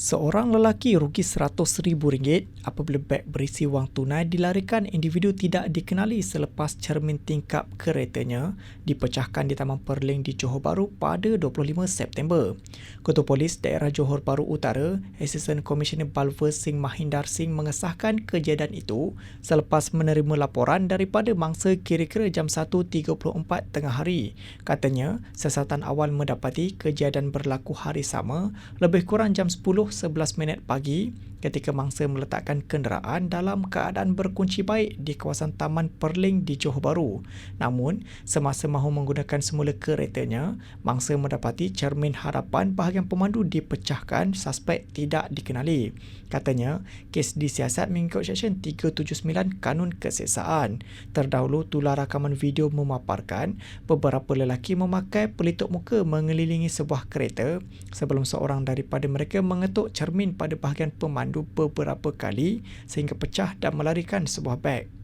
Seorang lelaki rugi RM100,000 apabila beg berisi wang tunai dilarikan individu tidak dikenali selepas cermin tingkap keretanya dipecahkan di Taman Perling di Johor Bahru pada 25 September. Ketua Polis Daerah Johor Bahru Utara, Asisten Komisioner Balver Singh Mahindar Singh mengesahkan kejadian itu selepas menerima laporan daripada mangsa kira-kira jam 1.34 tengah hari. Katanya, siasatan awal mendapati kejadian berlaku hari sama lebih kurang jam 10 11 minit pagi ketika mangsa meletakkan kenderaan dalam keadaan berkunci baik di kawasan Taman Perling di Johor Bahru. Namun, semasa mahu menggunakan semula keretanya, mangsa mendapati cermin hadapan bahagian pemandu dipecahkan suspek tidak dikenali. Katanya, kes disiasat mengikut Seksyen 379 Kanun Keseksaan. Terdahulu, tular rakaman video memaparkan beberapa lelaki memakai pelitup muka mengelilingi sebuah kereta sebelum seorang daripada mereka mengetuk cermin pada bahagian pemandu beberapa kali sehingga pecah dan melarikan sebuah beg.